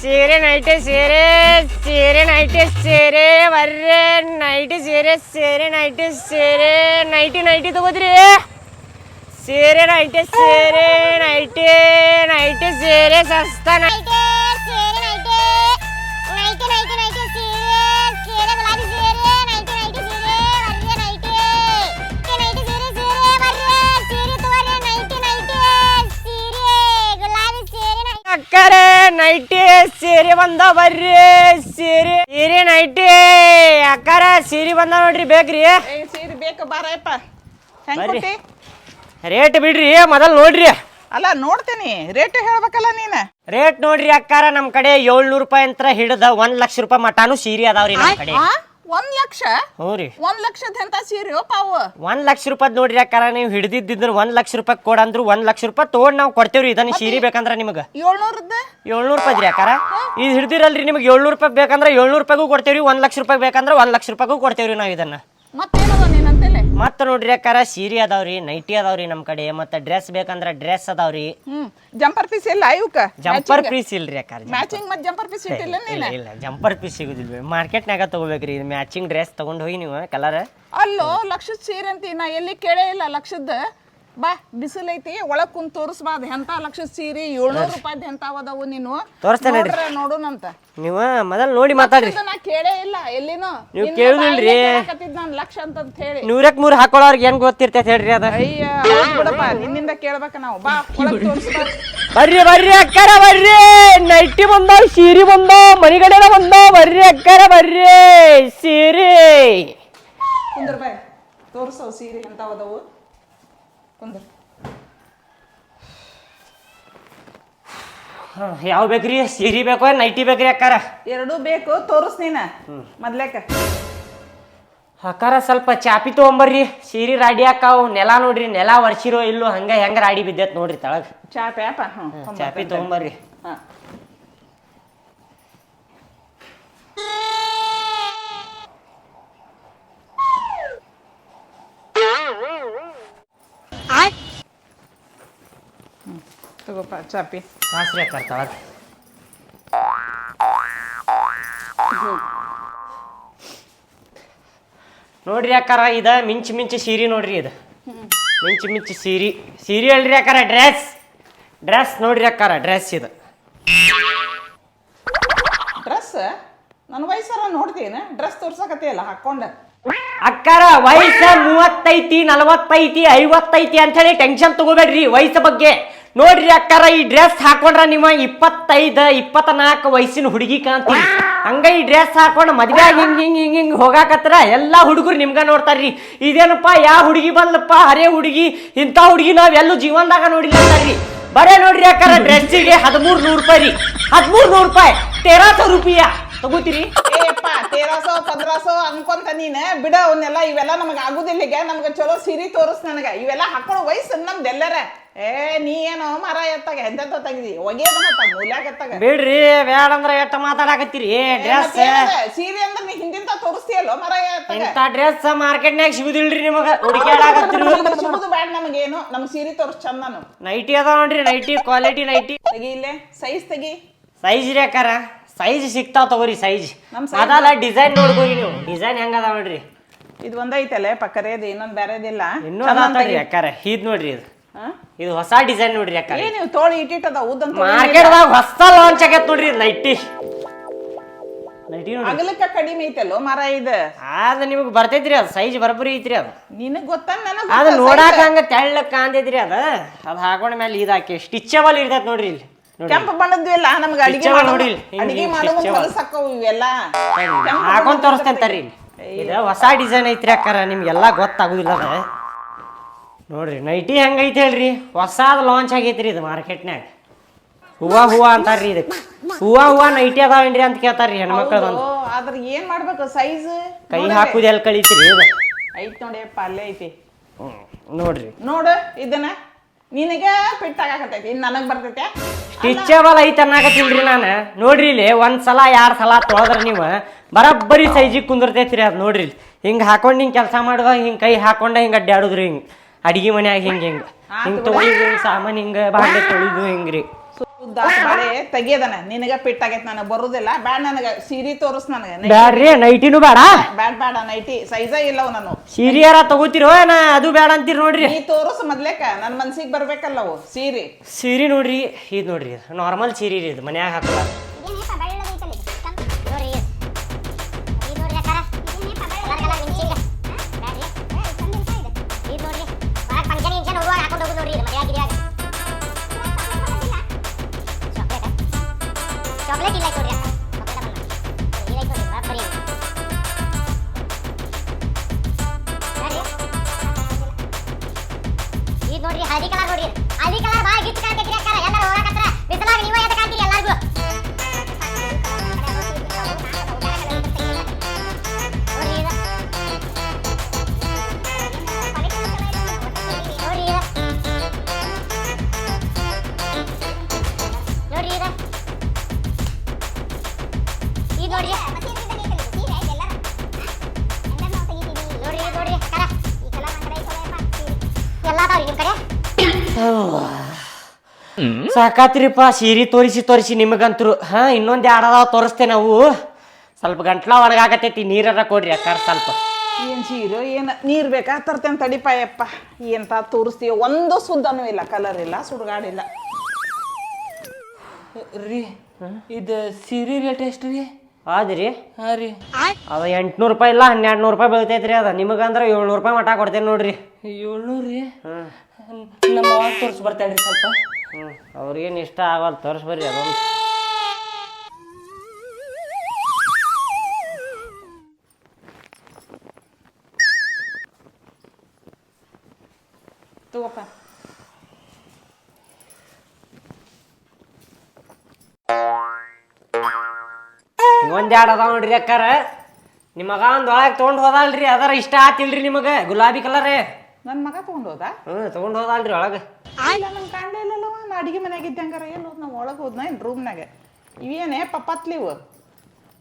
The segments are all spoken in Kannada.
ಸೀರೆ ನೈಟಿ ಸೀರೆ ಸೀರೆ ನೈಟಿ ಸೀರೆ ಬರ್ರೆ ನೈಟಿ ಸೀರೆ ಸೀರೆ ನೈಟಿ ಸೀರೆ ನೈಟಿ ನೈಟಿ ತಗೋದ್ರಿ ಸೀರೆ ನೈಟಿ ಸೀರೆ ನೈಟಿ ನೈಟಿ ಸೀರೆ ಸಸ್ತ ನೈ ನೈಟಿ ಸೀರೆ ಬಂದ ಬರ್ರಿ ಸೀರೆ. ಸೀರೆ ನೈಟಿ. ಅಕ್ಕಾರ ಸೀರೆ ಬಂದ ನೋಡ್ರಿ ಬೇಕ್ರಿ. ಸೀರೆ ಬೇಕು ಬಾರಪ್ಪ ಹೆಂಗ್ ರೇಟ್ ಬಿಡ್ರಿ ಮೊದಲ್ ನೋಡ್ರಿ. ಅಲ್ಲ ನೋಡ್ತೀನಿ. ರೇಟ್ ಹೇಳ್ಬೇಕಲ್ಲ ನೀನ? ರೇಟ್ ನೋಡ್ರಿ ಅಕ್ಕಾರ ನಮ್ ಕಡೆ ಏಳ್ನೂರು ರೂಪಾಯಿ ಅಂತ ಹಿಡಿದ ಒಂದ್ ಲಕ್ಷ ರೂಪಾಯಿ ಮಟಾನು ಸೀರೆ ಅದಾವ್ರಿ ನಮ್ ಕಡೆ? ಒಂದ್ ಲಕ್ಷ? ಹ್ಞೂ ರೀ. ಒಂದ್ ಲಕ್ಷದ ಎಂತ ಸೀರೆ ಪಾವು? ಒಂದ್ ಲಕ್ಷ ರೂಪಾಯಿ ನೋಡ್ರಿ ಯಾಕಾರ ನೀವು ಹಿಡ್ದಿದ್ದಿದ್ರ ಒಂದ್ ಲಕ್ಷ ರೂಪಾಯಿ ಕೊಡಂದ್ರು ಒಂದ್ ಲಕ್ಷ ರೂಪಾಯಿ ತಗೊಂಡ್ ನಾವು ಕೊಡ್ತೇವ್ರಿ. ಇದನ್ನ ಸೀರೆ ಬೇಕಂದ್ರ ನಿಮಗ. ಏಳ್ನೂರದ್ದು? ಏಳ್ನೂರು ರೂಪಾಯಿ ರೀ ಅಕ್ಕಾರ ಇದು ಹಿಡ್ದಿರಲ್ರಿ ನಿಮ್ಗೆ ಏಳ್ನೂರು ರೂಪಾಯಿ ಬೇಕಂದ್ರೆ ಏಳ್ನೂರು ರೂಪಾಯಿಗೂ ಕೊಡ್ತೇವ್ರಿ. ಒಂದ್ ಲಕ್ಷ ರೂಪಾಯಿ ಬೇಕಂದ್ರೆ ಒಂದ್ ಲಕ್ಷ ರೂಪಾಯಿಗೂ ಕೊಡ್ತೇವ್ರಿ ನಾವು ಇದನ್ನ. ಮತ್ತೇನದ ಮತ್ತೆ ನೋಡ್ರಿ ಅಕ್ಕಾರ ಸೀರೆ ಅದಾವ್ರಿ ನೈಟಿ ಅದಾವ್ರಿ ನಮ್ ಕಡೆ. ಮತ್ತೆ ಡ್ರೆಸ್ ಬೇಕಂದ್ರ ಡ್ರೆಸ್ ಅದಾವ್ರಿ ಹ್ಮ್ ಜಂಪರ್ ಪೀಸ್ ಇಲ್ಲ ಇವಕ್ಕ ಜಂಪರ್ ಪೀಸ್ ಇಲ್ರಿ ಅಕ್ಕಾರ ಮ್ಯಾಚಿಂಗ್ ಮತ್ತೆ ಜಂಪರ್ ಪೀಸ್ ಇಟ್ಟಿಲ್ಲ ಇಲ್ಲ ಇಲ್ಲ ಜಂಪರ್ ಪೀಸ್ ಸಿಗುದಿಲ್ರಿ. ಮಾರ್ಕೆಟ್ನಾಗ ತಗೋಬೇಕ್ರಿ. ಇದು ಮ್ಯಾಚಿಂಗ್ ಡ್ರೆಸ್ ತಗೊಂಡ್ ಹೋಗಿ ನೀವು ಕಲರ್ ಅಲ್ಲೋ ಲಕ್ಷದ ಸೀರೆ ಅಂತೀನಿ ನಾ ಎಲ್ಲಿ ಕೇಳೇ ಇಲ್ಲ ಲಕ್ಷದ ಬಾ ಬಿಸಿಲೈತಿ ಒಳಗ್ ಕುಂತ್ ತೋರಿಸ್ಬಾರ್ದು ಎಂತ ಲಕ್ಷ ಸೀರೆ ಏಳ್ನೂರು ರೂಪಾಯಿ ಎಂತ ಅವದವು ನೀನು? ತೋರಿಸ್ತೇನೆ ನಡ್ರಿ. ನೋಡ್ರೆ ನೋಡುನಂತ. ನೀವು ಮೊದಲ್ ನೋಡಿ ಮಾತಾಡ್ರಿ. ನಾ ಕೇಳೇ ಇಲ್ಲ ಎಲ್ಲಿನೂ? ನೀವ್ ಕೇಳುದಿಲ್ರಿ. ನಾನು ಲಕ್ಷ ಅಂತ ಹೇಳಿ. ನೂರಕ್ ಮೂರ್ ಹಾಕೊಳ್ಳೋರ್ಗೆ ಏನ್ ಗೊತ್ತಿರ್ತೈತೆ ಹೇಳ್ರಿ ಅದ? ಅಯ್ಯ ಹೌದ್ ಬಿಡಪ್ಪ ನಿನ್ನಿಂದ ಕೇಳ್ಬೇಕ ನಾವು. ಬಾ ಒಳಗ್ ಬರ್ರಿ ಬರ್ರಿ ಅಕ್ಕಾರ ಬರ್ರಿ. ನೈಟಿ ಬಂದ ಸೀರೆ ಬಂದ ಮನಿಗಡೆನ ಬಂದ ಬರ್ರಿ ಅಕ್ಕಾರ ಬರ್ರಿ. ಸೀರೆ. ಕುಂದ್ರ ಬಾಯ್ ತೋರ್ಸವ್ ಸೀರೆ ಎಂತ ಅದಾವು. ಕುಂದ್ರ. ಯಾವ ಬೇಕ್ರಿ? ಸೀರೆ ಬೇಕೋ ನೈಟಿ ಬೇಕ್ರಿ ಅಕ್ಕಾರ? ಎರಡೂ ಬೇಕು ತೋರಿಸ್ ನೀನ. ಮೊದ್ಲೇಕ. ಅಕ್ಕಾರ ಸ್ವಲ್ಪ ಚಾಪಿ ತಗೊಂಬರ್ರಿ. ಸೀರೆ ರಾಡಿ ಹಾಕಾವು. ನೆಲ ನೋಡ್ರಿ ನೆಲ ಒರ್ಸಿರೋ ಇಲ್ಲೋ ಹಂಗ ಹೆಂಗ ರಾಡಿ ಬಿದ್ದೈತ್ ನೋಡ್ರಿ ತಳಗ. ಚಾಪಿ ಹ್ಞೂ ಚಾಪಿ ತಗೊಂಬರ್ರಿ. ಹಾಂ. ತಗೋಪ್ಪ ಚಾಪಿ. ಹಾಸ್ರಿ ಅಕ್ಕಾರ ತಳಗ್ ನೋಡ್ರಿ ಅಕ್ಕಾರ ಇದ ಮಿಂಚ್ ಮಿಂಚ್ ಸೀರೆ ನೋಡ್ರಿ ಇದು. ಮಿಂಚ್ ಮಿಂಚ್ ಸೀರೆ. ಸೀರೆ ಅಲ್ರಿ ಅಕ್ಕಾರ ಡ್ರೆಸ್. ಡ್ರೆಸ್ ನೋಡ್ರಿ ಅಕ್ಕಾರ ಡ್ರೆಸ್ ಇದು. ಡ್ರೆಸ್? ನನ್ನ ವಯಸ್ಸರ ನೋಡ್ತೀನಿ. ಡ್ರೆಸ್ ತೋರ್ಸಕತ್ತೆಯಲ್ಲ ಹಾಕೊಂಡ ಅಕ್ಕಾರ ವಯಸ್ಸ ಮೂವತ್ತೈತಿ ನಲವತ್ತೈತಿ ಐವತ್ತೈತಿ ಅಂತ ಹೇಳಿ ಟೆನ್ಷನ್ ತಗೋಬೇಡ್ರಿ ವಯಸ್ಸ ಬಗ್ಗೆ. ನೋಡ್ರಿ ಅಕ್ಕಾರ ಈ ಡ್ರೆಸ್ ಹಾಕೊಂಡ್ರ ನಿಮ್ಮ ಇಪ್ಪತ್ತೈದು ಇಪ್ಪತ್ನಾಲ್ಕು ವಯಸ್ಸಿನ ಹುಡುಗಿ ಕಾಣ್ತೀರಿ. ಹಂಗ ಈ ಡ್ರೆಸ್ ಹಾಕೊಂಡು ಮದ್ವೆ ಹಿಂಗ್ ಹಿಂಗ್ ಹಿಂಗ್ ಹಿಂಗ್ ಹೋಗಾಕತ್ರ ಎಲ್ಲಾ ಹುಡುಗರು ನಿಮ್ಗ ನೋಡ್ತಾರ್ರಿ. ಇದೇನಪ್ಪ ಯಾವ ಹುಡುಗಿ ಬಂದಪ್ಪ ಹರೇ ಹುಡುಗಿ ಇಂಥ ಹುಡುಗಿ ನಾವು ಎಲ್ಲೂ ಜೀವನದಾಗ ನೋಡಿಲ್ಲ ಅಂತಾರ್ರಿ. ಬರೇ ನೋಡ್ರಿ ಅಕ್ಕಾರ ಡ್ರೆಸ್ಸಿಗೆ ಹದಿಮೂರು ನೂರು ರೂಪಾಯಿ ರೀ. ಹದಿಮೂರು ನೂರು ರೂಪಾಯಿ ತೇರಾ ಸौ ರೂಪಾಯ. ತಗೋತೀರಿ? ಏಪ್ಪ ತೇರಾಸೋ ಪಂದ್ರಸೋ ಅನ್ಕೊಂತ ನೀನ ಬಿಡ ಅವನ್ನೆಲ್ಲ ಇವೆಲ್ಲ ನಮಗ ಆಗುದಿಲ್ಲ ಈಗ. ನಮ್ಗ ಚಲೋ ಸೀರೆ ತೋರಿಸ್ ನನಗ. ಇವೆಲ್ಲ ಹಾಕೊಳ್ಳೋ ವಯಸ್ಸು ನಮ್ದು ಎಲ್ಲರ ಏ ನೀ ಏನೋ ಮರ ಎತ್ತಾಗ ಎಂತೆಂತ ತೆಗ್ದಿ? ಒಗೆಯದ ಮತ್ತ ಮೂಲ್ಯಾಗ ಎತ್ತಾಗ. ಬಿಡ್ರಿ ಬೇಡ ಅಂದ್ರೆ ಎಷ್ಟ ಮಾತಾಡಕತ್ತೀರಿ? ಡ್ರೆಸ್? ಸೀರೆ ಅಂದ್ರೆ ನೀ ಹಿಂದಿಂತ ತೋರಿಸ್ತೀಯಲ್ಲೋ ಮರ ಎತ್ತ ಇಂಥ ಡ್ರೆಸ್ ಮಾರ್ಕೆಟ್ನ್ಯಾಗ ಸಿಗುದಿಲ್ರಿ ನಿಮಗ? ಹುಡುಕ್ಯಾಡಕತ್ತೀರಿ ಸಿಗುದು ಬ್ಯಾಡ ನಮಗೇನು. ನಮ್ ಸೀರೆ ತೋರಿಸ್ ಚಂದನು ನೈಟಿ ಅದಾವ ನೋಡ್ರಿ ನೈಟಿ ಕ್ವಾಲಿಟಿ ನೈಟಿ. ತೆಗಿ ಇಲ್ಲೇ ಸೈಜ್ ತೆಗಿ. ಸೈಜ್ ರೀ ಅಕ್ಕಾರ. ಸೈಜ್ ಸಿಗ್ತಾವ ತಗೋರಿ ಸೈಜ್ ನಮ್ size ಅದಲ್ಲ ಡಿಸೈನ್ ನೋಡ್ಕೋರಿ ನೀವು. ಡಿಸೈನ್ ಹೆಂಗದ ನೋಡ್ರಿ? ಇದು ಒಂದೈತಲ್ಲ ಪಕ್ಕರೇದು ಇನ್ನೊಂದು ಬೇರೆದಿಲ್ಲ. ಇನ್ನೂ ನೋಡ್ರಿ ತೆಗಿ. ಇದ್ ನೋಡ್ರಿ ಇದು? ಇದು ಹೊಸ ಡಿಸೈನ್ ನೋಡ್ರಿ ಯಾಕಾರ ಏ ನೀವು ತೋಳಿ ಇಟ್ಟಿಟ್ಟದ ಉದ್ದಂತ ಮಾರ್ಕೆಟ್ದಾಗ ಹೊಸ ಲಾಂಚ್ ಆಗೈತ್ ನೋಡ್ರಿ ಇದು ನೈಟಿ ನೈಟಿ ನೋಡ್ರಿ. ಅಗಲಕ್ಕ ಕಡಿಮೆ ಐತಲ್ಲೋ ಮರ ಇದು? ಆದ್ರೆ ನಿಮಗ್ ಬರ್ತೈತ್ರಿ ಅದು ಸೈಜ್ ಬರಬರಿ ಐತ್ರಿ ಅದು. ನಿನಗ್ ಗೊತ್ತ ನನಗ್ ಅದು ಗೊತ್ತ ನೋಡಾಕ size. ಹಂಗ ತೆಳ್ಳ ಕಾಂತೈತ್ರಿ ಅದ. ಅದ್ ಹಾಕೊಂಡ ಮೇಲೆ ಇದಾಕಿ ಸ್ಟಿಚಬಲ್ ಇರ್ತೈತೆ ನೋಡ್ರಿ ಇಲ್ಲಿ. ಕೆಂಪು ಬಣ್ಣದ್ದು ಇಲ್ಲ ನಮ್ಗೆ ಅಡಿಗೆ ಮಾಡೋ ನೋಡಿ ಇಲ್ಲಿ. ಹಿಂಗ್ ಅಡಿಗೆ ಹಿಂಗ್ ಮಾಡೋ ಸ್ಟಿಚ್ಚವ. ಹೊಲಸಕ್ಕವು ಇವೆಲ್ಲ. ಕೆಂಪು ಹಾಕೊಂಡ್ ಬಣ್ಣದ್ದು ತೋರಿಸ್ತೇನೆ ತರ್ರಿ ಇದು ಹೊಸ ಡಿಸೈನ್ ಐತ್ರಿ ಅಕ್ಕಾರ ನಿಮ್ಗೆಲ್ಲ ಗೊತ್ತಾಗುದಿಲ್ಲ ಅದ. ನೋಡ್ರಿ ನೈಟಿ ಹೆಂಗೈತೆ ಹೇಳ್ರಿ? ಹೊಸಾದ ಲಾಂಚ್ ಆಗೈತ್ರಿ ಇದು ಮಾರ್ಕೆಟ್ನ್ಯಾಗ. ಹೂವ ಹೂವ ಅಂತಾರ್ರಿ ಇದಕ್ಕೆ ಹೂವ ಹೂವ ನೈಟಿ ಅದಾವೇನ್ರಿ ಅಂತ ಕೇಳ್ತಾರ್ರಿ ಹೆಣ್ಮಕ್ಳು ಬಂದು ಆದ್ರೆ ಆದ್ರ ಏನ್ ಮಾಡ್ಬೇಕು? ಸೈಜ್ ಕೈ ಹಾಕುದು ಎಲ್ಲಿ ಕಳಿತೀರಿ ಇದು? ಐತ್ ನೋಡಿಯಪ್ಪ ಅಲ್ಲೇ ಐತಿ. ನೋಡ್ರಿ. ನೋಡು ಇದನ್ನ. ನಿನಗೆ ಫಿಟ್ ಆಗಾಕತ್ತೈತಿ ಇನ್ನು ನನಗೆ ಬರ್ತೈತೆ. ಸ್ಟಿಚಬಲ್ ಐತೆ ಅನ್ನಕತ್ತಿಲ್ರಿ ನಾನು. ನೋಡ್ರಿ ಇಲ್ಲಿ ಒಂದ್ ಸಲ ಯಾರ ಸಲ ತೊಳೆದ್ರೆ ನೀವು ಬರಬ್ಬರಿ ಸೈಜಿಗೆ ಕುಂದಿರ್ತೈತ್ರಿ ಅದು ನೋಡ್ರಿ ಇಲ್ಲಿ. ಹಿಂಗೆ ಹಾಕೊಂಡು ಹಿಂಗೆ ಕೆಲಸ ಮಾಡುವಾಗ ಹಿಂಗೆ ಕೈ ಹಾಕೊಂಡ ಹಿಂಗೆ ಅಡ್ಡಾಡುದ್ರಿ ಹಿಂಗೆ. ಅಡಿಗೆ ಮನ್ಯಾಗ ಹಿಂಗೆ ಹಿಂಗೆ. ಹಿಂಗೆ ತೊಳಿದು ಸಾಮಾನು ಸಾಮಾನ್ ಹಿಂಗ ಬಾಂಡೆ ತೊಳಿದು ಹಿಂಗ್ರಿ. ಉದ್ದ ಬಳೆ ತೆಗಿಯದನ ನಿನಗ ಪಿಟ್ಟಾಗೈತ್ ನನಗೆ ಬರುದಿಲ್ಲ. ಬ್ಯಾಡ ನನಗ. ಸೀರೆ ತೋರಿಸ್ ನನಗೆ. ಬ್ಯಾಡ್ರಿ ನೈಟಿನೂ ಬೇಡ ಬ್ಯಾಡ್ ಬ್ಯಾಡ ನೈಟಿ ಸೈಜ ಇಲ್ಲವು ನಾನು. ಸೀರಿಯರ ತಗೋತಿರೋ ನಾ ಅದು ಬೇಡ ಅಂತೀರಿ ನೋಡ್ರಿ. ನೀ ತೋರಿಸ್ ಮೊದ್ಲೇಕ. ನನ್ನ ಮನ್ಸಿಗೆ ಬರ್ಬೇಕಲ್ಲವು ಸೀರೆ. ಸೀರೆ ನೋಡ್ರಿ ಇದು ನೋಡ್ರಿ ನಾರ್ಮಲ್ ಸೀರೆ ರೀ ಇದು ಮನ್ಯಾಗ ಹಾಕಲ್ಲ. ನೋಡ್ರಿ. ಎಲ್ಲ ಕಡೆ? ಸಾಕಾತ್ರಿಪ್ಪ ಸೀರೆ ತೋರಿಸಿ ತೋರಿಸಿ ನಿಮಗಂತರು. ಹಾ ಇನ್ನೊಂದು ಎರಡು ಅದಾವ ತೋರಿಸ್ತೇವೆ ನಾವು. ಸ್ವಲ್ಪ ಗಂಟ್ಲ ಒಣಗಾಕತೈತಿ ನೀರರ ಕೊಡ್ರಿ ಅಕ್ಕ ಸ್ವಲ್ಪ. ಏನು ಸೀರೆ ಏನು ನೀರ್ ಬೇಕಾ? ತರ್ತೇನೆ ತಡಿಪಾಯಪ್ಪ ಎಂತ ತೋರಿಸ್ತೀವಿ ಒಂದು ಸುದ್ದನೂ ಇಲ್ಲ ಕಲರ್ ಇಲ್ಲ ಸುಡುಗಾಡಿಲ್ಲ. ರೀ ಇದು ಸೀರೆ ರೇಟ್ ಎಷ್ಟು ರೀ? ಆದ್ರಿ? ಹಾಂ ರೀ. ಅದು ಎಂಟ್ನೂರು ರೂಪಾಯಿ ಇಲ್ಲ ಹನ್ನೆರಡು ನೂರು ರೂಪಾಯಿ ಬೀಳ್ತೈತ್ರಿ ಅದ. ನಿಮಗಂದ್ರೆ ಏಳ್ನೂರು ರೂಪಾಯಿ ಮಟ ಕೊಡ್ತೇನೆ ನೋಡ್ರಿ. ಏಳ್ನೂರು ರೀ? ಹ್ಮ್ ನಮ್ಮ ತೋರಿಸಿ ಬರ್ತಾಳೆ ರೀ ಸ್ವಲ್ಪ. ಹ್ಞೂ ಅವ್ರಿಗೇನು ಇಷ್ಟ ಆಗಲ್ಲ ತೋರಿಸ್ಬರ್ರಿ ಅದೊಂದು. ಒಂದ್ ಅದಾವ ನೋಡ್ರಿ ಅಕ್ಕಾರ. ನಿಮ್ಮ ಮಗ ಒಂದು ಒಳಗೆ ತೊಗೊಂಡು ಹೋದಲ್ರಿ ಅದರ ಇಷ್ಟ ಆತಿಲ್ರಿ ನಿಮಗೆ. ಗುಲಾಬಿ ಕಲರ್ ನನ್ನ ಮಗ ತಗೊಂಡ್ ಹೋದ? ಹ್ಞೂ ತೊಗೊಂಡು ಹೋದಲ್ರಿ ಒಳಗೆ. ಇಲ್ಲ ನಂಗೆ ಕಾಣಲೇ ಇಲ್ಲಲ್ಲ ನಾ ಅಡಿಗೆ ಮನೆಯಾಗ ಇದ್ದಂಗಾರ ಏನು ಹೋದ್? ನಾವು ಒಳಗೆ ಹೋದ್ನ ಏನು ರೂಮ್ನಾಗ ಇವೇನೇ ಪಪ್ಪತ್ಲಿವು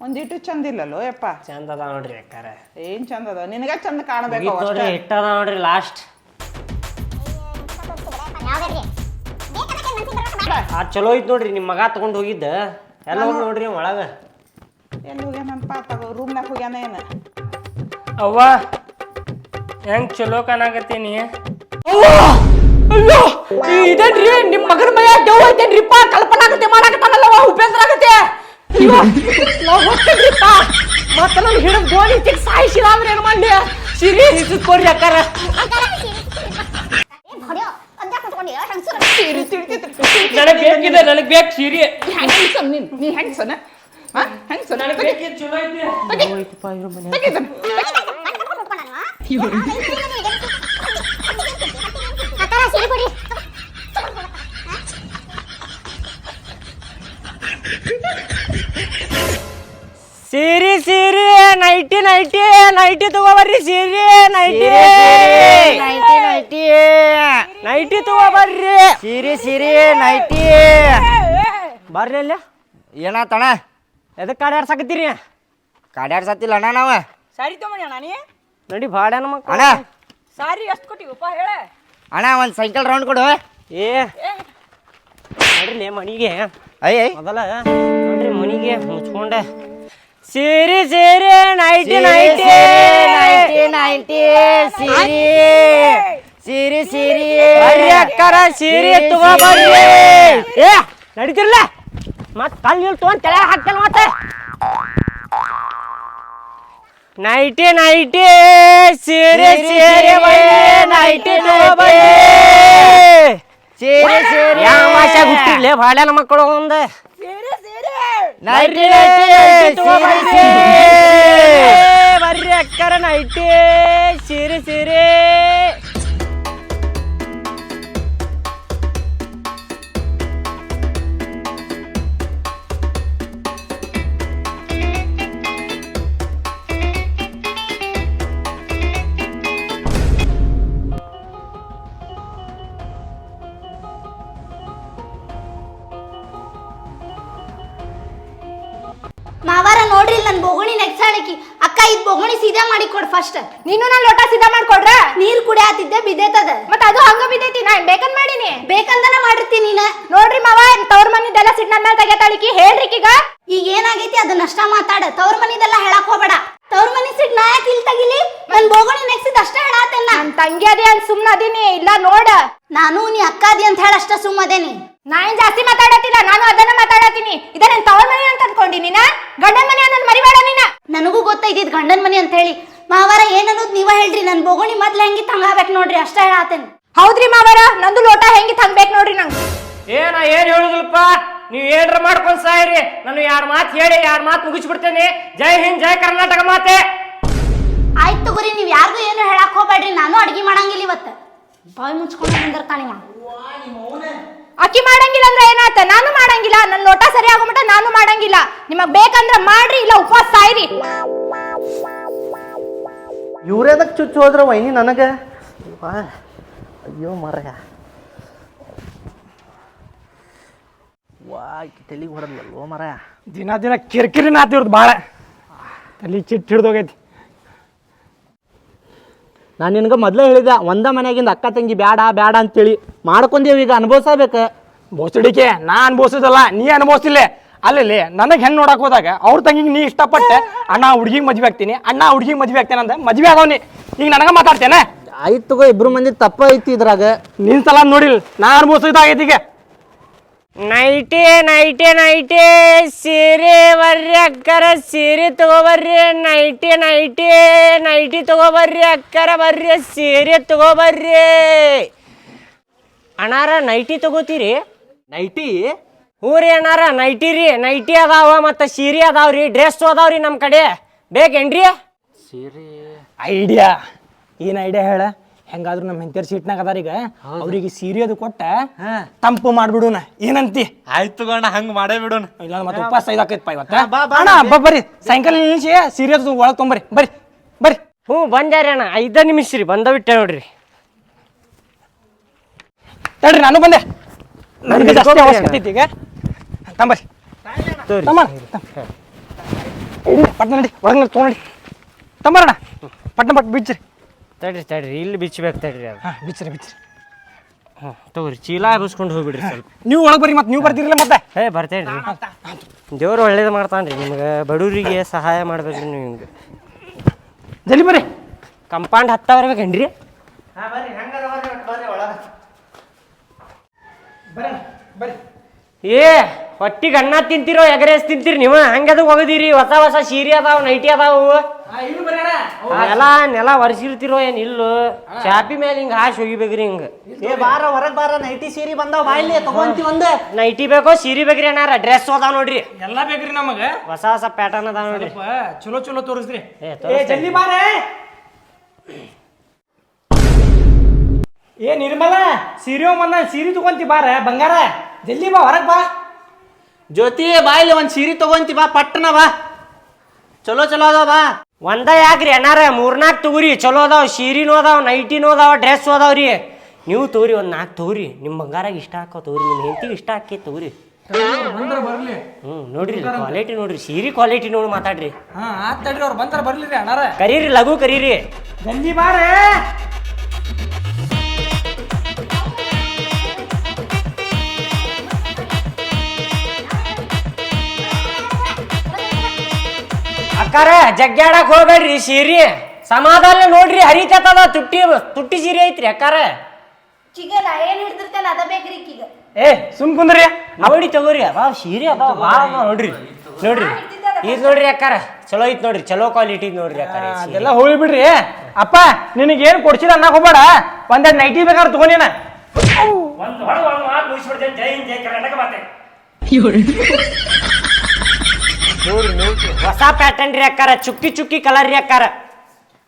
ಒಂದಿಟ್ಟು ಚಂದ ಇಲ್ಲಲ್ಲೋ ಯಪ್ಪ. ಚಂದ ಅದಾವ ನೋಡ್ರಿ ಅಕ್ಕಾರ. ಏನ್ ಚಂದ ಅದ? ನಿನಗ ಚಂದ ಕಾಣಬೇಕು ನೋಡ್ರಿ ಅಷ್ಟೇ ಹಿಟ್ಟ ಅದಾವ ನೋಡ್ರಿ ಲಾಸ್ಟ್ ಆ ಚಲೋ ಐತ್ ನೋಡ್ರಿ ನಿಮ್ಮ ಮಗ ತಗೊಂಡು ಹೋಗಿದ್ದ. ಎಲ್ಲ ಹೋಗಿ ನೋಡ್ರಿ ಒಳಗೆ. ಎಲ್ಲಿ ಹೋಗ್ಯಾನಪ್ಪ ತಗೋ ರೂಮ್ನಾಗ ಹೋಗ್ಯಾನ ಏನು ಅವ್ವ ಹೆಂಗ್ ಚಲೋ ಕಾಣಾಕತ್ತೀನಿ ಅಯ್ಯೋ ಇದೇನ್ರಿ? ನಿಮ್ಮ ಮಗನ ಮಯ ದೇವ್ ಐತೇನ್ರಿಪ್ಪ ಕಲ್ಪನಾ ಆಗತ್ತೆ ಮಾಡಾಕತ್ತಾನಲ್ಲವ ಉಪೇಂದ್ರ ಆಗತ್ತೆ. ಅಯ್ಯೋ, ನಾವು ಹೋಗ್ತೇನ್ರಿಪ್ಪ ಮತ್ತೆ ನಾನು ಹಿಡಿದು ಗೋಲಿ ತಿಕ್ ಸಾಯಿಸಿಲ್ಲ ಅಂದ್ರೆ ಏನು ಮಾಡಿ ಸಿರಿ ಕೊಡ್ರಿ ಅಕ್ಕಾರ. ನನಗೆ ಬೇಕಿದೆ, ನನಗೆ ಬೇಕು, ಸೀರೆ. ಹೆಂಗ್ ಸನ್ ನೀನ್ ನೀ ಹೆಂಗ್ ಸನ ಸಿರಿ? ಸಿರಿ ನೈಟಿ ನೈಟಿ ನೈಟಿ ತಗೋಬರ್ರಿ ಸಿರಿ ನೈಟಿ. Nighty nighty. ನೈಟಿ ತಗೋಬರ್ರಿ. ಸಿರಿ ಸಿರಿ ನೈಟಿ. ಬರ್ರಿ ಅಲ್ಲಿ. ಏನಾತಣ ಎದಕ್ಕೆ ಕಾಡ್ಯಾಡ್ಸಾಕತ್ತೀರಿ ಕಾಡ್ಯಾಡ್ಸತ್ತಿಲ್ಲ ಅಣ್ಣ ನಾವ. ಸಾರಿ ತಗೊಂಡಿ ಅಣ್ಣ ನೀ. ನಡಿ ಭಾಡ್ಯಾನ ಮಕ್ಕಳು ಅಣ್ಣ. ಸಾರಿ ಎಷ್ಟು ಕೊಟ್ಟಿವಪ್ಪ ಹೇಳ. ಅಣ್ಣ ಒಂದು ಸೈಕಲ್ ರೌಂಡ್ ಕೊಡು. ಏ. ನೋಡ್ರಿ ಮನಿಗೆ. ಅಯ್ಯ ಮೊದಲ ನೋಡ್ರಿ ಮನಿಗೆ ಮುಚ್ಕೊಂಡೆ. ಸೇರಿ ಸೇರಿ ನೈಟಿ ನೈಟಿ ಸಿರಿ ಸಿರಿ ಸಿರಿ. ಅಕ್ಕರ ಸಿರಿ ಸೀರೆ ತಗೋಬರ್ರಿ ಏ ನಡೀತಿರ್ಲ. ಮತ್ ಕಲ್ ಇಲ್ಲಿ ತೊಗೊಂಡ್ ತಲೆ ಹಾಕ್ತೇನೆ ಮತ್ತೆ ನೈಟಿ ನೈಟಿ ಸೀರೆ ಸೀರೆ ನೈಟಿ ತಗೋಬರ್ರಿ ಸಿರಿ ಸಿರಿ ಯಾವ ಭಾಷೆ ಹುಟ್ಟಿರ್ಲಿ ಬಾಳ್ಯಾನ ಮಕ್ಕಳು ಒಂದ ನೈಟಿ ನೈಟಿ ಸಿರಿ ಸಿರಿ ಬರ್ರಿ ಅಕ್ಕರ ನೈಟಿ ಸೀರೆ ಸೀರೆ ಮಾವಾರ ಬೊಗುಣಿ ನನ್ ನೆಕ್ಸಾಳಕಿ ಅಕ್ಕ ಇದ್ ಬೊಗಣಿ ಸೀದಾ ಮಾಡಿ ಕೊಡ್ ಫಸ್ಟ್ ನೀನು ನಾನ್ ಲೋಟ ಸೀದಾ ಮಾಡ್ಕೊಡ್ರ? ನೀರ್ ಕುಡಿಯಾತಿದ್ದೆ ಬಿದ್ದೈತದ. ಮತ್ತ ಅದು ಹಂಗ ಬಿದ್ದೈತಿ ನಾ ಬೇಕಂದ್ ಮಾಡೀನಿ? ಬೇಕಂದನ ಮಾಡಿರ್ತೀನಿ ನೀನ. ನೋಡ್ರಿ ಮಾವ ತವ್ರ ಮನಿದೆಲ್ಲ ಸಿಟ್ ನನ್ನ ಮೇಲೆ ತೆಗೆತಾಳಿಕಿ ಹೇಳ್ರಿ ಈಗ ಈಗ ಏನಾಗೈತಿ ಅದನ್ನ ಅಷ್ಟ ಮಾತಾಡ ತವ್ರ ಮನಿದೆಲ್ಲ ಹೇಳಕ್ ಹೋಗ್ಬೇಡ. ತವ್ರ ಮನೆ ಸಿಟ್ ನಾ ಯಾಕೆ ಇಲ್ಲಿ ತಗಿಲಿ? ನನ್ ಬೋಗಣಿ ನೆಕ್ಸಿದ್ ಅಷ್ಟೇ ಹೇಳಾತೆಲ್ಲ ನನ್ ತಂಗಿ ಅದೇ ಅಂತ ಸುಮ್ನ ಅದೀನಿ ಇಲ್ಲ ನೋಡ. ನಾನು ನೀ ಅಕ್ಕ ಅದಿ ಅಂತ ಹೇಳ ಅಷ್ಟ ಸುಮ್ಮ ಅದೇನಿ. ನಾ ಏನ್ ಜಾಸ್ತಿ ಮಾತಾಡತ್ತಿಲ್ಲ ನಾನು ಅದನ್ನ ಮಾತಾಡತೀನಿ ಇದ ನನ್ ತವ್ರ ಮನೆ ಅಂತ ಅನ್ಕೊಂಡಿ ನೀನ? ಗಂಡನ ಮನೆ ಅನ್ನೋದು ಮರಿಬೇಡ ನೀನ? ನನಗೂ ಗೊತ್ತೈತಿದ್ ಗಂಡನ ಮನೆ ಅಂತ ಹೇಳಿ. ಮಾವಾರ ಏನ್ ಅನ್ನೋದು ನೀವ ಹೇಳ್ರಿ ನನ್ ಬೋಗಣಿ ಮೊದ್ಲ ಹೆಂಗಿತ್ ಹಂಗಾಬೇಕು ನೋಡ್ರಿ ಅಷ್ಟ ಹೇಳಾತೇನಿ. ಹೌದ್ರಿ ಮಾವಾರ ನಂದು ಲೋಟ ಹೆಂಗಿತ್ ಹಂಗ್ಬೇಕು ನೋಡ್ರಿ ನಂಗೆ. ಏನ ಏನ್ ಹೇಳುದಿಲ್ಪ ನೀವ್ ಏನ್ರ ಮಾಡ್ಕೊಂಡು ಸಾಯ್ರಿ. ನಾನು ಯಾರ ಮಾತ್ ಹೇಳಿ ಯಾರ ಮಾತ್ ಮುಗಿಸ್ಬಿಡ್ತೇನೆ. ಜೈ ಹಿಂದ್ ಜೈ ಕರ್ನಾಟಕ ಮಾತೆ. ಆಯ್ತು ತಗೋರಿ ನೀವು ಯಾರಿಗೂ ಏನು ಹೇಳಕ್ ಹೋಗ್ಬೇಡ್ರಿ. ನಾನು ಅಡ್ಗೆ ಮಾಡಂಗಿಲ್ಲ ಇವತ್ತ. ಬಾಯ್ ಮುಚ್ಕೊಂಡು ಬಂದಿರ್ತಾನೆ ಅಕ್ಕಿ ಮಾಡಂಗಿಲ್ಲ ಅಂದ್ರೆ ಏನಾಯ್ತ? ನಾನು ಮಾಡಂಗಿಲ್ಲ. ನನ್ನ ಲೋಟ ಸರಿ ಆಗೋ ಮಟ್ಟ ನಾನು ಮಾಡಂಗಿಲ್ಲ. ನಿಮಗ್ ಬೇಕಂದ್ರೆ ಮಾಡ್ರಿ ಇಲ್ಲ ಉಪವಾಸ ಸಾಯ್ರಿ. ಇವ್ರೇದಕ್ ಚುಚ್ಚು ಹೋದ್ರ ವೈನಿ ನನಗೆ? ಅಯ್ಯೋ ಮರಯ ತಲೆಗೆ ಮರ ದಿನ ದಿನ ಕಿರಿಕಿರಿನ ಆತಿವ್ರದ್ದು ಭಾಳ ತಲೆ ಚಿಟ್ಟು ಹಿಡ್ದೋಗೈತಿ ನಾನು ನಿನಗೆ ಮೊದಲೇ ಹೇಳಿದೆ ಒಂದ ಮನೆಯಾಗಿಂದ ಅಕ್ಕ ತಂಗಿ ಬ್ಯಾಡ ಬ್ಯಾಡ ಅಂತೇಳಿ ಮಾಡ್ಕೊಂಡೇವು ಈಗ ಅನುಭವಿಸಬೇಕು. ಬೋಸಡಿಕೆ ನಾ ಅನ್ಭವಿಸೋದಲ್ಲ ನೀ ಅನುಭವಿಸಿಲ್ಲ ಅಲ್ಲಿ ನನಗೆ ಹೆಣ್ಣು ನೋಡಕ್ ಹೋದಾಗ ಅವ್ರ ತಂಗಿಗೆ ನೀ ಇಷ್ಟಪಟ್ಟೆ ಅಣ್ಣ ಹುಡುಗಿಗೆ ಮದ್ವೆ ಆಗ್ತೀನಿ ಅಣ್ಣ ಹುಡುಗಿಗೆ ಮದ್ವೆ ಆಗ್ತೇನೆ ಅಂತ ಮದ್ವೆ ಆಗವ್ನಿ. ಈಗ ನನಗೆ ಮಾತಾಡ್ತೇನೆ. ಆಯ್ತು ತಗೋ ಇಬ್ರು ಮಂದಿ ತಪ್ಪ ಐತಿ ಇದ್ರಾಗ. ನಿನ್ ಸಲ ನೋಡಿಲ್ ನಾ ಅನುಭವಿಸಿದಾಗೈತಿ ಈಗ. ನೈಟಿ ನೈಟಿ ನೈಟಿ ಸೀರೆ ಬರ್ರಿ ಅಕ್ಕರ ಸೀರೆ ತಗೋಬರ್ರಿ ನೈಟಿ ನೈಟಿ ನೈಟಿ ತಗೋಬರ್ರಿ ಅಕ್ಕರ ಬರ್ರಿ ಸೀರೆ ತಗೋಬರ್ರಿ. ಅಣ್ಣಾರ ನೈಟಿ ತಗೋತೀರಿ? ನೈಟಿ? ಹ್ಞೂ ರೀ ಅಣ್ಣಾರ ನೈಟಿ ರೀ. ನೈಟಿ ಅದಾವ ಮತ್ತು ಸೀರೆ ಅದಾವ್ರಿ ಡ್ರೆಸ್ ಅದಾವ್ರಿ ನಮ್ಮ ಕಡೆ. ಬೇಕೇನ್ರಿ? ಐಡಿಯಾ ಏನು ಐಡಿಯಾ ಹೇಳ? ಹೆಂಗಾದ್ರು ನಮ್ಮ ಹೆಂತಿಯರ್ ಸೀಟ್ನಾಗ ಅದಾರ ಈಗ. ಅವ್ರಿಗೆ ಸೀರೆ ಅದು ಕೊಟ್ಟ ತಂಪು ಮಾಡ್ಬಿಡೋಣ. ಏನಂತಿ? ಆಯ್ತು ಗಣ ಹಂಗ ಮಾಡೇ ಬಿಡೋಣ. ಇಲ್ಲ ಮತ್ತೆ ಉಪವಾಸ ಇದಾಕೈತಪ್ಪ ಇವತ್ತ. ಅಣ್ಣ ಬರ್ರಿ ಸಾಯಂಕಾಲ ನಿಲ್ಸಿ ಸೀರೆ ಅದು ಒಳಗೆ ತೊಂಬರಿ. ಬರ್ರಿ ಬರ್ರಿ ಹ್ಞೂ ಬಂದ್ಯಾರಿ ಅಣ್ಣ. ಐದ ನಿಮಿಷ ರೀ ಬಂದ ಬಿಟ್ಟೆ ನೋಡ್ರಿ. ತಡ್ರಿ ನಾನು ಬಂದೆ. ನನಗೆ ಜಾಸ್ತಿ ಅವಶ್ಯಕತೆ ಐತಿ ಈಗ. ತಂಬರ್ರಿ ತೋರಿ. ತಮ್ಮ ಪಟ್ನ ನಡಿ ಒಳಗೆ ತೊಗೊಂಡಿ ತಂಬರಣ ಪಟ್ನ ಪಟ್ ಬಿಚ್ಚ್ರಿ ತಡ್ರಿ ತಡ್ರಿ. ಇಲ್ಲಿ ಬಿಚ್ಚಬೇಕು ತಡ್ರಿ ಅದು. ಬಿಚ್ಚರಿ ಬಿಚ್ಚ್ರಿ ಬಿಚ್ಚ್ರಿ. ಹ್ಞೂ ತಗೋರಿ. ಚೀಲ ಬಿಸ್ಕೊಂಡು ಹೋಗ್ಬಿಡ್ರಿ ಸ್ವಲ್ಪ. ನೀವು ಒಳಗೆ ಬರ್ರಿ ಮತ್ತೆ ನೀವು ಬರ್ತೀರಲ್ಲ ಮತ್ತೆ? ಏ ರೀ. ದೇವ್ರು ಒಳ್ಳೇದು ಮಾಡ್ತಾನೆ ರೀ ನಿಮ್ಗೆ ಬಡವರಿಗೆ ಸಹಾಯ ಮಾಡ್ಬೇಕು ನೀವು ಹಿಂಗೆ. ಜಲ್ದಿ ಬರ್ರಿ. ಕಂಪೌಂಡ್ ಹತ್ತ ಬರ್ಬೇಕೇನ್ರಿ? ಬರ್ರಿ ಬರ್ರಿ. ಏ ಹೊಟ್ಟಿಗೆ ಅನ್ನ ತಿಂತಿರೋ ಎಗರೇಸ್ ತಿಂತೀರಿ ನೀವು? ಹಂಗದ ಹೋಗದಿರಿ ಹೊಸ ಹೊಸ ಸೀರೆ ಅದಾವ ನೈಟಿ ಅದಾವು. ನೆಲ ನೆಲ ಒರೆಸಿರ್ತಿರೋ ಏನ್ ಇಲ್ಲ. ಚಾಪಿ ಮೇಲೆ ಹಿಂಗ ಹಾಶ್ ಹೋಗಿಬೇಕ್ರಿ ಹಿಂಗೆ. ಏ ಬಾರ ಹೊರಗ್ ಬಾರ. ನೈಟಿ ಸೀರೆ ಬಂದಾವ. ಬಾಯ್ಲಿ ತಗೊಂತಿ ಒಂದ. ನೈಟಿ ಬೇಕೋ ಸೀರೆ ಬೇಕ್ರಿ ಅಣ್ಣಾರ. ಡ್ರೆಸ್ ಅದಾವ ನೋಡ್ರಿ. ಎಲ್ಲ ಬೇಕ್ರಿ ನಮಗೆ. ಹೊಸ ಹೊಸ ಪ್ಯಾಟರ್ನ್ ಅದಾವ ನೋಡ್ರಿ. ಚಲೋ ಚಲೋ ತೋರಿಸ್ರಿ. ಏ. ಜಲ್ದಿ ಬಾರ. ಏ ನಿರ್ಮಲ ಸೀರೆ ಮಂದ ಸೀರೆ ತಗೊಂತಿ ಬಾರ. ಬಂಗಾರ ಜಲ್ದಿ ಬಾ ಹೊರಗ್ ಬಾ. ಜ್ಯೋತಿ ಬಾಯಲ್ಲಿ ಒಂದು ಸೀರೆ ತಗೊಂತಿ ಬಾ ಪಟ್ಟನ ಬಾ. ಚಲೋ ಚಲೋ ಅದಾವ ಬಾ. ಒಂದ ಯಾಕ್ರಿ ಅಣ್ಣಾರ ಮೂರ್ನಾಲ್ಕು ತಗೋರಿ ಚಲೋ ಅದಾವ ಸೀರಿನೂ ಅದಾವ ನೈಟಿನೂ ಅದಾವ ಡ್ರೆಸ್ ಅದಾವ್ರಿ ನೀವು ತಗೋರಿ ಒಂದು ನಾಲ್ಕು ತಗೋರಿ ನಿಮ್ಮ ಬಂಗಾರಾಗ ಇಷ್ಟ ಹಾಕೋ ತಗೋರಿ ನಿಮ್ಮ ಹೆಂಡತಿಗೆ ಇಷ್ಟ ಹಾಕಿ ತಗೋರಿ. ಬರ್ಲಿ ಹ್ಞೂ ನೋಡ್ರಿ ಕ್ವಾಲಿಟಿ ನೋಡ್ರಿ ಸೀರೆ ಕ್ವಾಲಿಟಿ ನೋಡಿ ಮಾತಾಡ್ರಿ. ಹಾ ಆತ್ ತಡ್ರಿ ಅವ್ರು ಬಂತಾರ ಬರ್ಲಿ ರೀ ಅಣ್ಣಾರ ಕರೀರಿ ಲಘು ಕರೀರಿ. ಜಲ್ದಿ ಬಾರೆ ಅಕ್ಕಾರ ಜಗ್ಗಾಡಕ್ ಹೋಗ್ಬೇಡ್ರಿ ಸೀರಿ. ಸಮಾಧಾನ ನೋಡ್ರಿ ಹರಿತದ ತುಟ್ಟಿ ತುಟ್ಟಿ ಸೀರೆ ಐತ್ರಿ ಅಕ್ಕಾರ. ಚಿಗಲ ಏನ್ ಹಿಡ್ದಿರ್ತಾನ ಅದ ಬೇಕ್ರಿ ಈಗ. ಏ ಸುಮ್ ಕುಂದ್ರಿ. ನೋಡಿ ತಗೋರಿ ಅವ ಸೀರೆ ಅದ ವಾ ನೋಡ್ರಿ. ನೋಡ್ರಿ. ಇದು ನೋಡ್ರಿ ಅಕ್ಕಾರ. ಚಲೋ ಐತ್ ನೋಡ್ರಿ ಚಲೋ ಕ್ವಾಲಿಟಿ ನೋಡ್ರಿ ಅಕ್ಕಾರ ಈ ಸೀರೆ. ಅದೆಲ್ಲ ಹೋಗಿ ಬಿಡ್ರಿ. ಅಪ್ಪ ನಿನಗೆ ಏನು ಕೊಡ್ಸಿಲ್ಲ ಅನ್ನಕ್ ಹೋಗ್ಬೇಡ. ಒಂದೆರಡು ನೈಟಿ ಬೇಕಾದ್ರೆ ತಗೊಂಡಿನ ಒಂದ್ ಹೊಡೆದ್ ಒಂದ್ ಮಾತು ಮುಗಿಸ್ಬಿಡ್ತೇನೆ. ಜೈ ಹಿಂದ್ ಜೈ ಕರ್ನಾಟಕ ಮಾತೆ. ನೋಡ್ರಿ ನೋಡ್ರಿ ಹೊಸ ಪ್ಯಾಟರ್ನ್ ರೀ ಅಕ್ಕಾರ ಚುಕ್ಕಿ ಚುಕ್ಕಿ ಕಲರ್ ರೀ ಅಕ್ಕಾರ.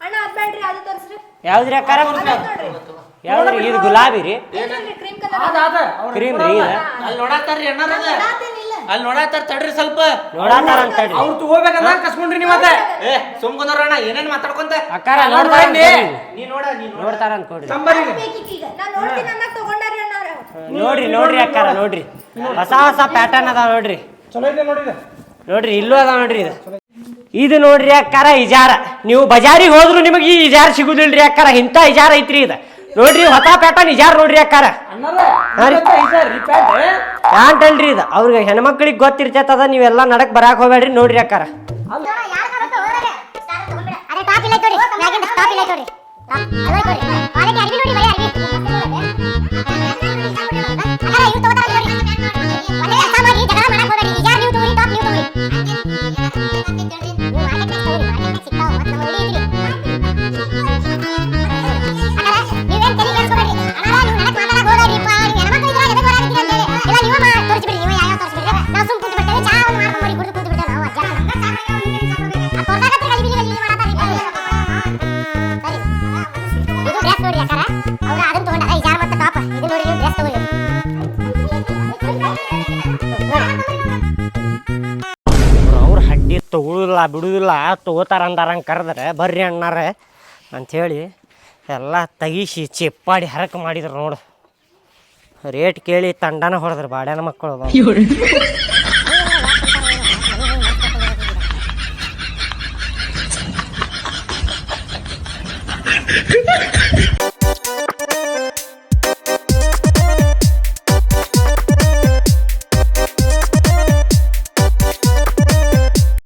ಅಣ್ಣ ಅದ್ ಬೇಡ್ರಿ ಅದು ತೋರಿಸ್ರಿ. ಯಾವ್ದ್ರಿ ಅಕ್ಕಾರ? ಯಾವ್ದ್ರಿ ಇದು ಗುಲಾಬಿ ರೀ? ಕ್ರೀಮ್ ಕಲರ್ ಕ್ರೀಮ್ ರೀ ಇದು. ಅಲ್ಲಿ ನೋಡತ್ತಾರ್ರಿ ಅಣ್ಣಾರದ ಅಲ್ಲಿ ನೋಡತ್ತಾರ ತಡ್ರಿ ಸ್ವಲ್ಪ. ನೋಡಾತಾರ ಅಂತ ತಡ್ರಿ. ಅವ್ರು ತಗೋಬೇಕಂತ ಕಸ್ಕೊಂಡ್ರಿ ನೀವ್ ಮತ್ತೆ. ಏ ಸುಮ್ ಕುಂದ್ರಣ್ಣ ಏನೇನ್ ಮಾತಾಡ್ಕೊಂತ? ಅಕ್ಕಾರ ನೋಡ್ತಾರ. ನೀ ನೋಡ ನೀ ನೋಡ್ತಾರ ಅನ್ಕೊಡ್ರಿ ಕೊಡ್ರಿ. ತಂಬರಿ ಬೇಕೀಗ ನಾ ನೋಡ್ತೀನಿ ಅನ್ನಕ್ ತಗೊಂಡಾರಿ ಅಣ್ಣಾರ ನೋಡ್ರಿ ನೋಡ್ರಿ ಅಕ್ಕಾರ ನೋಡ್ರಿ. ಹೊಸ ಹೊಸ ಪ್ಯಾಟರ್ನ್ ಅದಾವ ನೋಡ್ರಿ. ಚಲೋ ಇದೆ ನೋಡಿದೆ ನೋಡ್ರಿ ಇಲ್ಲೂ ಅದ ನೋಡ್ರಿ ಇದು. ಇದು ನೋಡ್ರಿ ಅಕ್ಕಾರ ಇಜಾರ ನೀವು ಬಜಾರಿಗೆ ಹೋದ್ರು ನಿಮಗೆ ಈ ಇಜಾರ ಸಿಗುದಿಲ್ರಿ ಅಕ್ಕಾರ ಇಂಥ ಇಜಾರ ಐತ್ರಿ ಇದು. ನೋಡ್ರಿ ಹೊಸ ಪ್ಯಾಟರ್ನ್ ಇಜಾರ್ ನೋಡ್ರಿ ಅಕ್ಕಾರ. ಪ್ಯಾಂಟ್ ಅಲ್ರಿ ಇದು. ಅವ್ರಿಗೆ ಹೆಣ್ಮಕ್ಳಿಗೆ ಗೊತ್ತಿರ್ತೈತದ ನೀವೆಲ್ಲ ನಡಕ್ ಬರಾಕ್ ಹೋಗ್ಬೇಡ್ರಿ ನೋಡ್ರಿ ಅಕ್ಕಾರ ಟಾಪ್ ಇಲ್ಲ ಟಾಪ್ ಇಲ್ಲ ನೋಡಿ ಹಡ್ಡಿ ಬಿಡುವುದಿಲ್ಲ ತಗೋತಾರ ಅಂದಾರಂಗೆ ಕರೆದ್ರೆ ಬರ್ರಿ ಅಣ್ಣಾರ ಅಂಥೇಳಿ ಎಲ್ಲ ತೆಗಿಸಿ ಚಿಪ್ಪಾಡಿ ಹರಕ ಮಾಡಿದ್ರು ನೋಡು ರೇಟ್ ಕೇಳಿ ತಂಡನ ಹೊಡೆದ್ರು ಬಾಡ್ಯಾನ ಮಕ್ಕಳು.